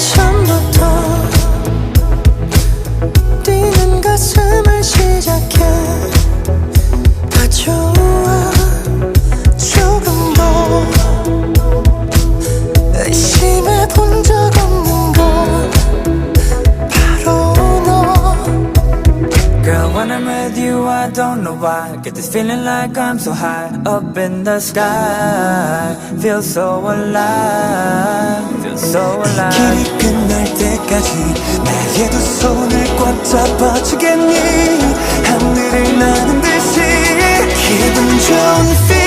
처음부터 뛰는 가슴을 시작해 다 좋아 조금 더 의심해 본 적 없는 건 바로 너 Girl, when I'm with you, I don't know why. Get this feeling like I'm so high up in the sky. Feel so alive, so. 길이 끝날 때까지 나의 두 손을 꽉 잡아주겠니 하늘을 나는 듯이 기분 좋은